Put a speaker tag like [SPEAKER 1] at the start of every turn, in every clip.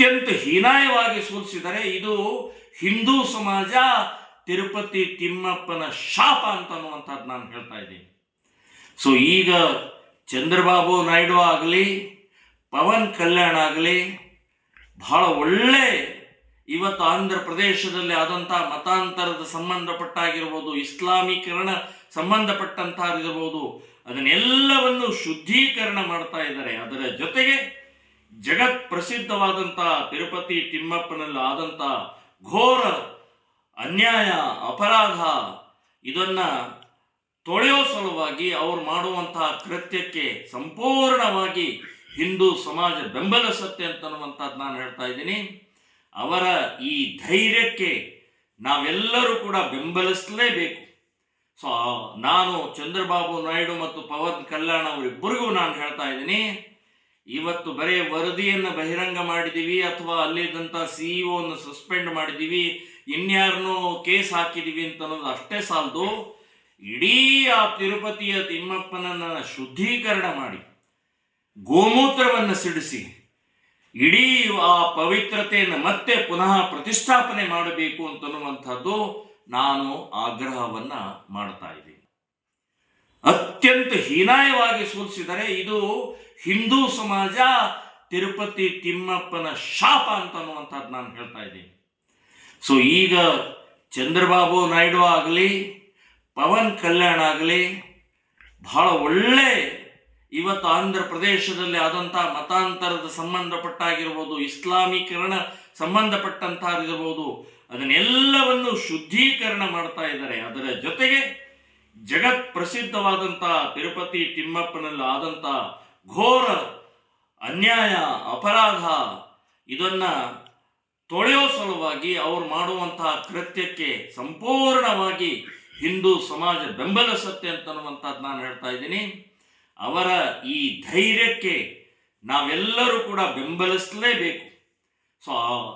[SPEAKER 1] ಅತ್ಯಂತ ಹೀನಾಯವಾಗಿ ಸೂಚಿಸಿದರೆ ಇದು ಹಿಂದೂ ಸಮಾಜ ತಿರುಪತಿ ತಿಮ್ಮಪ್ಪನ ಶಾಪ ಅಂತ ಅನ್ನುವಂಥದ್ದು ನಾನು ಹೇಳ್ತಾ ಇದ್ದೀನಿ. ಸೊ ಈಗ ಚಂದ್ರಬಾಬು ನಾಯ್ಡು ಆಗಲಿ, ಪವನ್ ಕಲ್ಯಾಣ್ ಆಗಲಿ, ಬಹಳ ಒಳ್ಳೆ ಇವತ್ತು ಆಂಧ್ರ ಪ್ರದೇಶದಲ್ಲಿ ಆದಂಥ ಮತಾಂತರದ ಸಂಬಂಧಪಟ್ಟಾಗಿರ್ಬೋದು, ಇಸ್ಲಾಮೀಕರಣ ಸಂಬಂಧಪಟ್ಟಂತಾಗಿರ್ಬೋದು ಅದನ್ನೆಲ್ಲವನ್ನು ಶುದ್ಧೀಕರಣ ಮಾಡ್ತಾ ಇದ್ದಾರೆ. ಅದರ ಜೊತೆಗೆ ಜಗತ್ ಪ್ರಸಿದ್ಧವಾದಂಥ ತಿರುಪತಿ ತಿಮ್ಮಪ್ಪನಲ್ಲಿ ಆದಂಥ ಘೋರ ಅನ್ಯಾಯ, ಅಪರಾಧ ಇದನ್ನ ತೊಳೆಯೋ ಸಲುವಾಗಿ ಅವರು ಮಾಡುವಂತಹ ಕೃತ್ಯಕ್ಕೆ ಸಂಪೂರ್ಣವಾಗಿ ಹಿಂದೂ ಸಮಾಜ ಬೆಂಬಲಿಸುತ್ತೆ ಅಂತನ್ನುವಂಥದ್ದು ನಾನು ಹೇಳ್ತಾ ಇದ್ದೀನಿ. ಅವರ ಈ ಧೈರ್ಯಕ್ಕೆ ನಾವೆಲ್ಲರೂ ಕೂಡ ಬೆಂಬಲಿಸಲೇಬೇಕು. ಸೊ ನಾನು ಚಂದ್ರಬಾಬು ನಾಯ್ಡು ಮತ್ತು ಪವನ್ ಕಲ್ಯಾಣ್ ಅವರಿಬ್ಬರಿಗೂ ನಾನು ಹೇಳ್ತಾ ಇದ್ದೀನಿ. ಇವತ್ತು ಬರೀ ವರದಿಯನ್ನು ಬಹಿರಂಗ ಮಾಡಿದ್ದೀವಿ ಅಥವಾ ಅಲ್ಲಿದ್ದಂಥ ಸಿಇಒನ್ನು ಸಸ್ಪೆಂಡ್ ಮಾಡಿದ್ದೀವಿ ಇನ್ಯಾರನ್ನೂ ಕೇಸ್ ಹಾಕಿದ್ದೀವಿ ಅಂತ ಅನ್ನೋದು ಅಷ್ಟೇ ಸಾಲದು. ಇಡೀ ಆ ತಿರುಪತಿಯ ತಿಮ್ಮಪ್ಪನನ್ನ ಶುದ್ಧೀಕರಣ ಮಾಡಿ, ಗೋಮೂತ್ರವನ್ನು ಸಿಡಿಸಿ, ಇಡೀ ಆ ಪವಿತ್ರತೆಯನ್ನು ಮತ್ತೆ ಪುನಃ ಪ್ರತಿಷ್ಠಾಪನೆ ಮಾಡಬೇಕು ಅಂತನ್ನುವಂಥದ್ದು ನಾನು ಆಗ್ರಹವನ್ನು ಮಾಡ್ತಾ ಇದ್ದೀನಿ. ಅತ್ಯಂತ ಹೀನಾಯವಾಗಿ ಸೋಲಿಸಿದರೆ ಇದು ಹಿಂದೂ ಸಮಾಜ ತಿರುಪತಿ ತಿಮ್ಮಪ್ಪನ ಶಾಪ ಅಂತ ಅನ್ನುವಂಥದ್ದು ನಾನು ಹೇಳ್ತಾ ಇದ್ದೀನಿ. ಸೊ ಈಗ ಚಂದ್ರಬಾಬು ನಾಯ್ಡು ಆಗಲಿ, ಪವನ್ ಕಲ್ಯಾಣ್ ಆಗಲಿ, ಬಹಳ ಒಳ್ಳೆ ಇವತ್ತು ಆಂಧ್ರ ಪ್ರದೇಶದಲ್ಲಿ ಆದಂಥ ಮತಾಂತರದ ಸಂಬಂಧಪಟ್ಟಾಗಿರ್ಬೋದು, ಇಸ್ಲಾಮೀಕರಣ ಇರಬಹುದು ಅದನ್ನೆಲ್ಲವನ್ನು ಶುದ್ಧೀಕರಣ ಮಾಡ್ತಾ ಇದ್ದಾರೆ. ಅದರ ಜೊತೆಗೆ ಜಗತ್ ಪ್ರಸಿದ್ಧವಾದಂಥ ತಿರುಪತಿ ತಿಮ್ಮಪ್ಪನಲ್ಲಿ ಆದಂಥ ಘೋರ ಅನ್ಯಾಯ, ಅಪರಾಧ, ಇದನ್ನ ತೊಳೆಯೋ ಸಲುವಾಗಿ ಅವ್ರು ಮಾಡುವಂತಹ ಕೃತ್ಯಕ್ಕೆ ಸಂಪೂರ್ಣವಾಗಿ ಹಿಂದೂ ಸಮಾಜ ಬೆಂಬಲಿಸುತ್ತೆ ಅಂತನ್ನುವಂಥದ್ದು ನಾನು ಹೇಳ್ತಾ ಇದ್ದೀನಿ. ಅವರ ಈ ಧೈರ್ಯಕ್ಕೆ ನಾವೆಲ್ಲರೂ ಕೂಡ ಬೆಂಬಲಿಸಲೇಬೇಕು. ಸೊ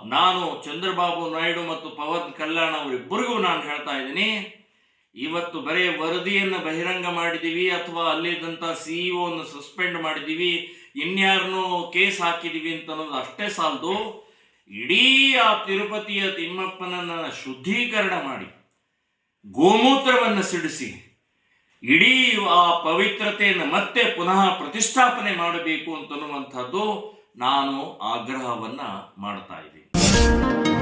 [SPEAKER 1] ನಾನು ಚಂದ್ರಬಾಬು ನಾಯ್ಡು ಮತ್ತು ಪವನ್ ಕಲ್ಯಾಣ್ ಅವರಿಬ್ಬರಿಗೂ ನಾನು ಹೇಳ್ತಾ ಇದ್ದೀನಿ. ಇವತ್ತು ಬರೀ ವರದಿಯನ್ನು ಬಹಿರಂಗ ಮಾಡಿದ್ದೀವಿ ಅಥವಾ ಅಲ್ಲಿದ್ದಂಥ ಸಿಇಒನ್ನು ಸಸ್ಪೆಂಡ್ ಮಾಡಿದ್ದೀವಿ ಇನ್ಯಾರನ್ನೂ ಕೇಸ್ ಹಾಕಿದ್ದೀವಿ ಅಂತ ಅನ್ನೋದು ಅಷ್ಟೇ ಸಾಲದು. ಇಡೀ ಆ ತಿರುಪತಿಯ ತಿಮ್ಮಪ್ಪನನ್ನ ಶುದ್ಧೀಕರಣ ಮಾಡಿ, ಗೋಮೂತ್ರವನ್ನು ಸಿಡಿಸಿ, ಇಡೀ ಆ ಪವಿತ್ರತೆಯನ್ನು ಮತ್ತೆ ಪುನಃ ಪ್ರತಿಷ್ಠಾಪನೆ ಮಾಡಬೇಕು ಅಂತನ್ನುವಂಥದ್ದು ನಾನು ಆಗ್ರಹವನ್ನು ಮಾಡ್ತಾ ಇದ್ದೀನಿ.